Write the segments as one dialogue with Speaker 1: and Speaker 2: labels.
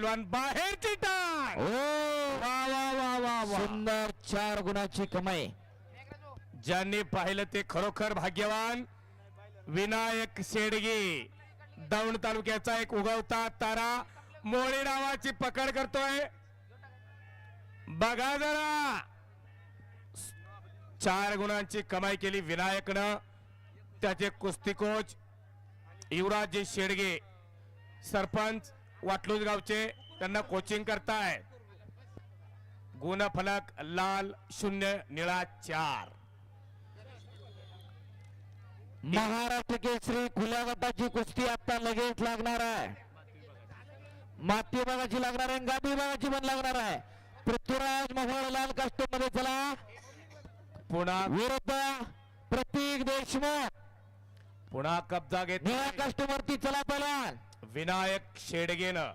Speaker 1: बाहेरची टाक
Speaker 2: सुंदर चार गुणाची कमाई.
Speaker 1: ज्यांनी पाहिलं ते खरोखर भाग्यवान विनायक शेडगे दौंड तालुक्याचा एक उगवता तारा मोळे नावाची पकड करतोय. बघा जरा. चार गुणांची कमाई केली विनायकनं. त्याचे कुस्ती कोच युवराजजी शेडगे सरपंच वाटलूज गावचे त्यांना कोचिंग करताय. गुणफलक लाल शून्य निळा चार.
Speaker 2: महाराष्ट्र केसरी खुल्या गटाची कुस्ती आता लगेच लागणार आहे. माती विभागाची लागणार आहे गादी विभागाची पण लागणार आहे. पृथ्वीराज मोहोळ लाल कास्टूममध्ये चला.
Speaker 1: पुन्हा
Speaker 2: विरुद्ध प्रतीक देशमुख.
Speaker 1: पुन्हा कब्जा घेत
Speaker 2: निळ्या कास्टूम वरती चला पहिला
Speaker 1: विनायक शेडगेनं.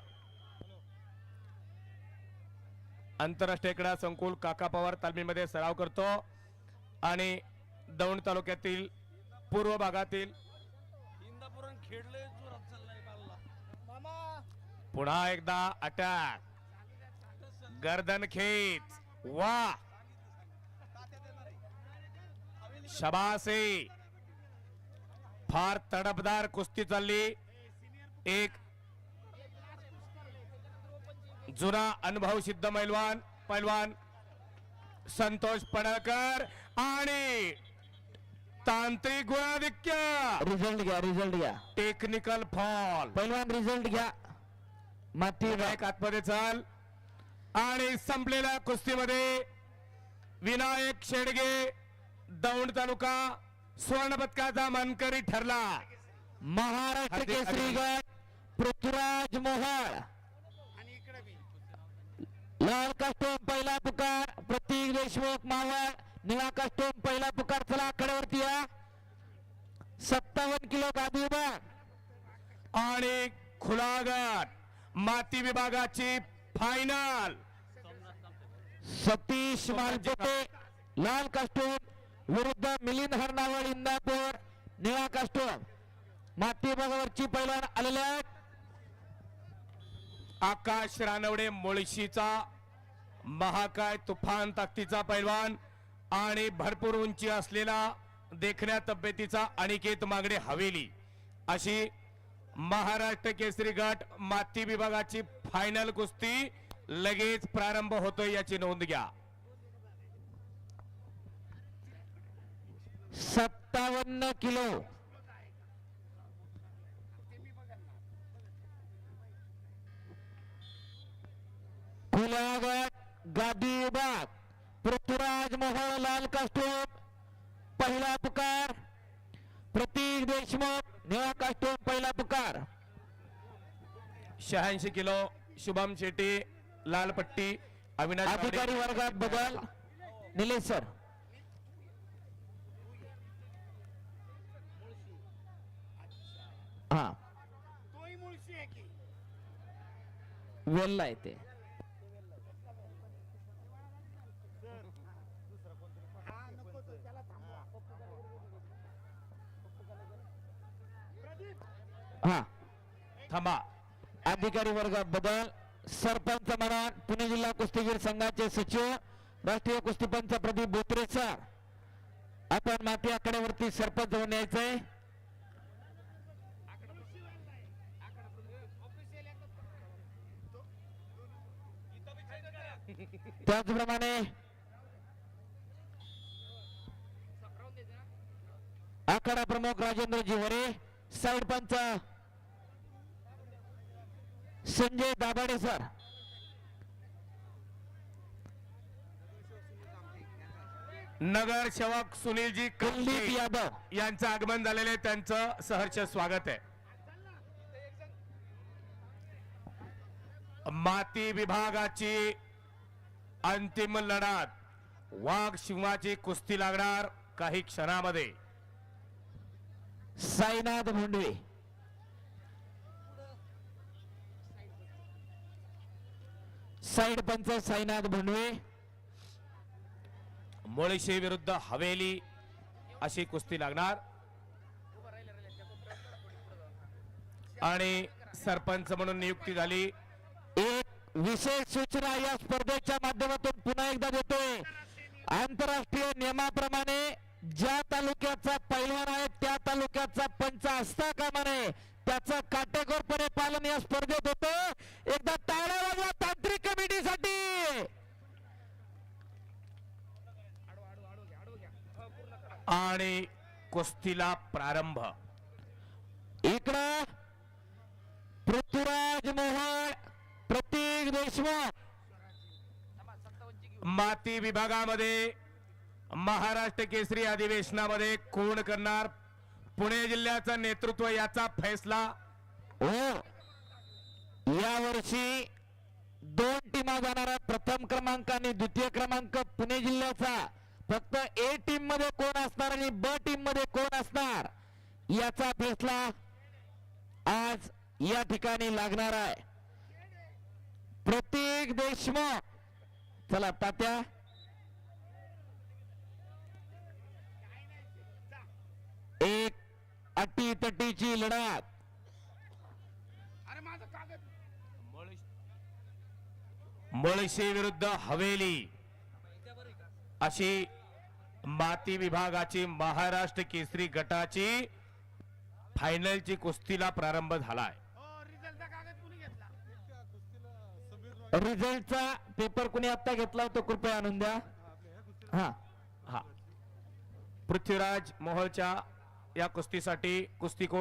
Speaker 1: आंतरराष्ट्रीय क्रीडा संकुल काका पवार तालमीमध्ये सराव करतो. आणि दौंड तालुक्यातील पूर्व भागातील पुन्हा एकदा अटॅक गर्दन खेच. वा! शबासे. फार तडफदार कुस्ती चालली. एक. जुना अनुभव सिद्ध पैलवान पैलवान संतोष पडळकर आणि तांत्रिक गुणाधिक्य
Speaker 2: रिझल्ट घ्या रिझल्ट घ्या.
Speaker 1: टेक्निकल फॉल
Speaker 2: पहिलवान रिझल्ट घ्या. माती
Speaker 1: एक आतमध्ये चाल. आणि संपलेल्या कुस्तीमध्ये विनायक शेडगे दौंड तालुका स्वर्ण पदकाचा मानकरी ठरला.
Speaker 2: महाराष्ट्र केसरी. गट पृथ्वीराज मोहोळ. लाल कास्टूम पहिला पुकार प्रतीक देशमुख मावळ निळा कास्टूम पहिला पुकार चला आकड्यावरती या. सत्तावन्न किलो गादी विभाग
Speaker 1: आणि खुला गट माती विभागाची फायनल
Speaker 2: सतीश मालपोटे लाल कास्टूम विरुद्ध मिलिंद हरनावळ इंदापूर. निळा कास्टूम माती विभागावरची पहिलवान आलेले आहेत
Speaker 1: आकाश रानवडे मुळशीचा महाकाय तुफान ताकदीचा पैलवान आणि भरपूर उंची असलेला देखण्या तब्येतीचा अनिकेत मागडे हवेली. अशी महाराष्ट्र केसरी गट माती विभागाची फायनल कुस्ती लगेच प्रारंभ होतोय याची नोंद घ्या.
Speaker 2: सत्तावन्न किलो. गट गादी विभाग पृथ्वीराज मोहोळ लाल कास्टूम पहिला पुकार. प्रतीक देशमुख निळा कास्टूम पहिला पुकार.
Speaker 1: शहाऐंशी किलो शुभम शेट्टी लाल पट्टी अविनाश.
Speaker 2: अधिकारी वर्गात बदल. निलेश सर. हा.
Speaker 3: तोही मुळशी आहे की?
Speaker 2: वेल्ला येते
Speaker 3: हा नको तो त्याला थांबवा प्रदीप
Speaker 2: हा.
Speaker 1: थांबा.
Speaker 2: अधिकारी वर्गात बदल सरपंच म्हणून पुणे जिल्हा कुस्तीगीर संघाचे सचिव राष्ट्रीय कुस्तीपंच प्रदीप बोत्रे सर. आपण माती आकड्यावरती सरपंच होऊन यायचंय. त्याचप्रमाणे आखाडा प्रमुख राजेंद्र जिवरे साईड पंच संजय दाभाडे सर.
Speaker 1: नगर सेवक सुनीलजी
Speaker 2: कुलदीप यादव.
Speaker 1: यांचं आगमन झालेलं आहे. त्यांचं सहर्ष स्वागत आहे. माती विभागाची अंतिम लढत वाघ शिवाची कुस्ती लागणार काही क्षणामध्ये.
Speaker 2: साईनाथ भोंडवे साईड पंच साईनाथ भोंडवे
Speaker 1: मुळशी विरुद्ध हवेली अशी कुस्ती लागणार. आणि सरपंच म्हणून नियुक्ती झाली.
Speaker 2: एक विशेष सूचना या स्पर्धेच्या माध्यमातून पुन्हा एकदा देतोय. आंतरराष्ट्रीय नियमाप्रमाणे ज्या तालुक्याचा पैलवान आहे त्या तालुक्याचा पंच असता कामा नये. त्याचं काटेकोरपणे पालन या स्पर्धेत होतं एकदा टाळ्या
Speaker 1: आणि कुस्तीला प्रारंभ.
Speaker 2: इकडं पृथ्वीराज मोहन प्रतीक देशमुख.
Speaker 1: माती विभागामध्ये महाराष्ट्र केसरी अधिवेशनामध्ये कोण करणार? पुणे जिल्ह्याचं नेतृत्व याचा फैसला.
Speaker 2: हो. या वर्षी दोन टीमा जाणारा प्रथम क्रमांक आणि द्वितीय क्रमांक पुणे जिल्ह्याचा. फक्त ए टीममध्ये कोण असणार आणि ब टीममध्ये कोण असणार? याचा फैसला आज या ठिकाणी लागणार आहे. प्रतीक देशमुख चला तात्या. एक अटी तटीची लढत
Speaker 3: अरे माझं कागद.
Speaker 1: मुळशी विरुद्ध हवेली. अशी माती विभागाची महाराष्ट्र केसरी गटाची फायनलची कुस्तीला प्रारंभ झालाय.
Speaker 3: हो रिझल्टचा कागद कुणी घेतला?
Speaker 2: रिझल्टचा पेपर कुणी आता घेतला तो कृपया आणून द्या. हा
Speaker 1: हा. पृथ्वीराज मोहोळच्या या कुस्तीसाठी कुस्ती कोण